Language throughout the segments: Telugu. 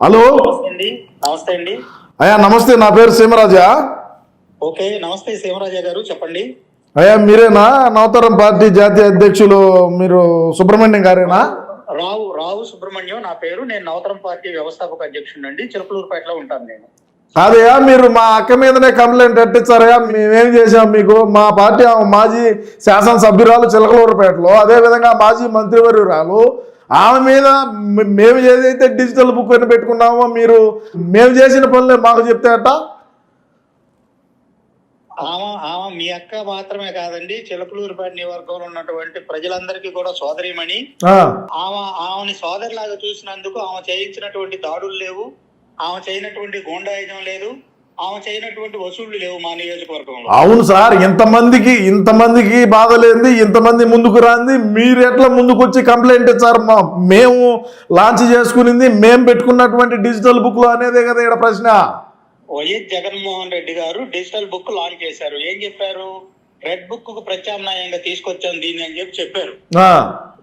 హలో? నమస్తే అండి. అయ్యా నమస్తే నా పేరు సీమరాజా. ఓకే నమస్తే సీమరాజా గారు చెప్పండి. అయ్యా మీరేనా? నవతరం పార్టీ జాతీయ అధ్యక్షులు మీరు సుబ్రహ్మణ్యం గారేనా? రావు రావు సుబ్రహ్మణ్యం నా పేరు. నేను నవతరం పార్టీ వ్యవస్థాపక అధ్యక్షుడు అండి చిలకలూరుపేటలో ఉంటాను నేను. కాదయ్యా మీరు మా అక్క మీదనే కంప్లైంట్ ఎట్టించారయ్యా మేమేం చేసాం మీకు? మా పార్టీ మాజీ శాసనసభ్యురాలు చిలకలూరుపేటలో అదేవిధంగా మాజీ మంత్రివర్యురాలు ఆమె మీద మేము ఏదైతే డిజిటల్ బుక్ అని పెట్టుకున్నామో మీరు మేము చేసిన పనులే మాకు చెప్తే అట్ట ఆమె ఆమె మీ అక్క మాత్రమే కాదండి చిలకలూరుపేట నియోజకవర్గంలో ఉన్నటువంటి ప్రజలందరికీ కూడా సోదరిమణి. ఆమె ఆమెని సోదరిలాగా చూసినందుకు ఆమె చేయించినటువంటి దాడులు లేవు ఆమె చేయనటువంటి గూండాయుధం లేదు. ఆమె చేయనటువంటి వసూళ్ళు లేవు మా నియోజకవర్గంలో. అవును సార్ ఇంతమందికి ఇంతమందికి బాధ లేనిది ఇంతమంది ముందుకు రాంది మీరు ఎట్లా ముందుకు వచ్చి కంప్లైంట్ మా మేము లాంచ్ చేసుకునింది మేము పెట్టుకున్నటువంటి డిజిటల్ బుక్లో అనేదే కదా ఇక్కడ ప్రశ్న. వైఎస్ జగన్మోహన్ రెడ్డి గారు డిజిటల్ బుక్ లాంచ్ చేశారు. ఏం చెప్పారు? రెడ్ బుక్కు ప్రత్యామ్నాయంగా తీసుకొచ్చాం దీన్ని అని చెప్పి చెప్పారు.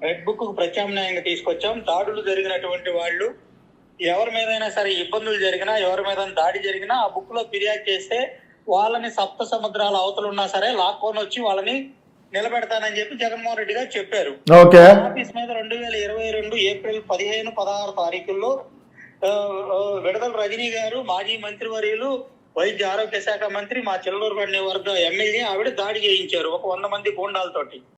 రెడ్ బుక్కు ప్రత్యామ్నాయంగా తీసుకొచ్చాం. దాడులు జరిగినటువంటి వాళ్ళు ఎవరి మీదైనా సరే ఇబ్బందులు జరిగినా ఎవరి మీద దాడి జరిగినా ఆ బుక్లో ఫిర్యాదు చేస్తే వాళ్ళని సప్త సముద్రాల అవతలు ఉన్నా సరే లాక్కొని వచ్చి వాళ్ళని నిలబెడతానని చెప్పి జగన్మోహన్ రెడ్డి గారు చెప్పారు. ఆఫీస్ మీద రెండు వేల ఇరవై రెండు ఏప్రిల్ పదిహేను పదహారు తారీఖుల్లో విడదల రజనీ గారు మాజీ మంత్రివర్యులు వైద్య ఆరోగ్య శాఖ మంత్రి మా చిల్లూరుపేట నియోజకవర్గ ఎమ్మెల్యే ఆవిడ దాడి చేయించారు ఒక వంద మంది గూండాలతోటి.